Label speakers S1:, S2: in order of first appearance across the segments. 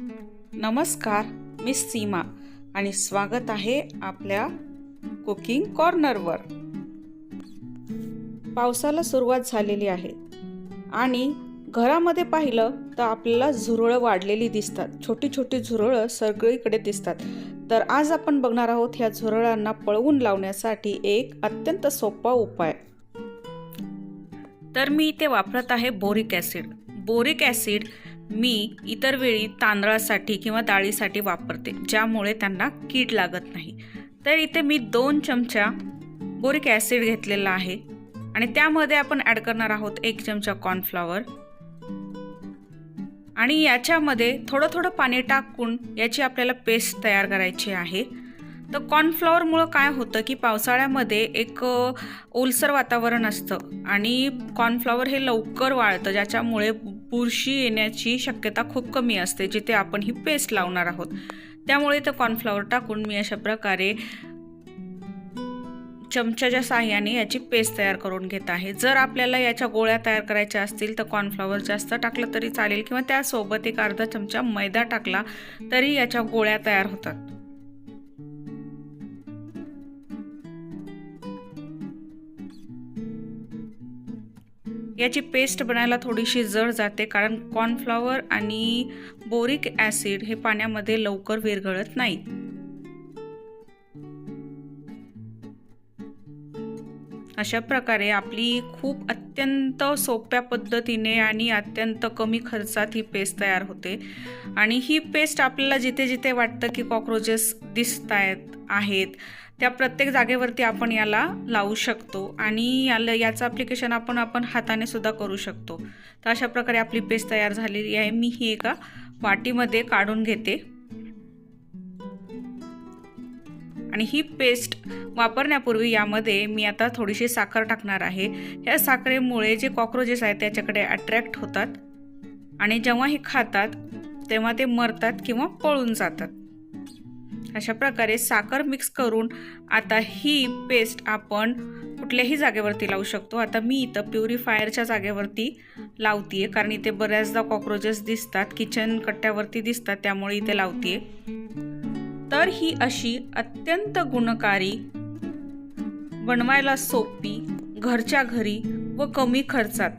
S1: नमस्कार मी सीमा आणि स्वागत आहे आपल्या कुकिंग कॉर्नरवर. पावसाला सुरुवात झालेली आहे आणि घरामध्ये पाहिलं तर आपल्याला झुरळं वाढलेली दिसतात. छोटी छोटी झुरळं सगळीकडे दिसतात. तर आज आपण बघणार आहोत ह्या झुरळांना पळवून लावण्यासाठी एक अत्यंत सोपा उपाय. तर मी इथे वापरत आहे बोरिक ॲसिड. बोरिक ॲसिड मी इतर वेळी तांदळासाठी किंवा डाळीसाठी वापरते ज्यामुळे त्यांना कीड लागत नाही. तर इथे मी दोन चमचा बोरिक ॲसिड घेतलेला आहे आणि त्यामध्ये आपण ॲड करणार आहोत एक चमचा कॉर्नफ्लॉवर. आणि याच्यामध्ये थोडं थोडं पाणी टाकून याची आपल्याला पेस्ट तयार करायची आहे. तर कॉर्नफ्लॉवरमुळं काय होतं की पावसाळ्यामध्ये एक ओलसर वातावरण असतं आणि कॉर्नफ्लॉवर हे लवकर वाळतं ज्याच्यामुळे बुरशी येण्याची शक्यता खूप कमी असते जिथे आपण ही पेस्ट लावणार आहोत. त्यामुळे ते कॉर्नफ्लॉवर टाकून मी अशा प्रकारे चमच्याच्या साह्याने याची पेस्ट तयार करून घेत आहे. जर आपल्याला याच्या गोळ्या तयार करायच्या असतील तर कॉर्नफ्लॉवर जास्त टाकलं तरी चालेल किंवा त्यासोबत एक अर्धा चमचा मैदा टाकला तरी याच्या गोळ्या तयार होतात. याची पेस्ट बनायला थोडीशी जड जाते कारण कॉर्नफ्लॉवर आणि बोरिक ॲसिड हे पाण्यामध्ये लवकर विरघळत नाही अशा प्रकारे आपली खूप अत्यंत सोप्या पद्धतीने आणि अत्यंत कमी खर्चात ही पेस्ट तयार होते. आणि ही पेस्ट आपल्याला जिथे जिथे वाटतं की कॉक्रोचेस दिसत आहेत आहेत त्या प्रत्येक जागेवरती आपण याला लावू शकतो आणि याला याचं ॲप्लिकेशन आपण आपण हाताने सुद्धा करू शकतो. तर अशा प्रकारे आपली पेस्ट तयार झालेली आहे. मी ही एका वाटीमध्ये काढून घेते. आणि ही पेस्ट वापरण्यापूर्वी यामध्ये मी आता थोडीशी साखर टाकणार आहे. या साखरेमुळे जे कॉक्रोचेस आहेत त्याच्याकडे अट्रॅक्ट होतात. आणि जेव्हा हे खातात तेव्हा ते मरतात किंवा पळून जातात. अशा प्रकारे साखर मिक्स करून आता ही पेस्ट आपण कुठल्याही जागेवरती लावू शकतो. आता मी इथं प्युरिफायरच्या जागेवरती लावतीये कारण इथे बऱ्याचदा कॉक्रोचेस दिसतात किचन कट्ट्यावरती दिसतात त्यामुळे इथे लावतीये. तर ही अशी अत्यंत गुणकारी बनवायला सोपी घरच्या घरी व कमी खर्चात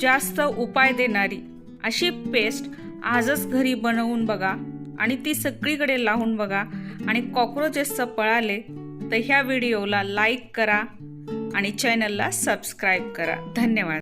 S1: जास्त उपाय देणारी अशी पेस्ट आजच घरी बनवून बघा. आणि ती सगळीकडे लावून बघा. आणि कॉक्रोचेसचं पळाले तर ह्या व्हिडिओला लाईक करा आणि चॅनलला सबस्क्राईब करा. धन्यवाद.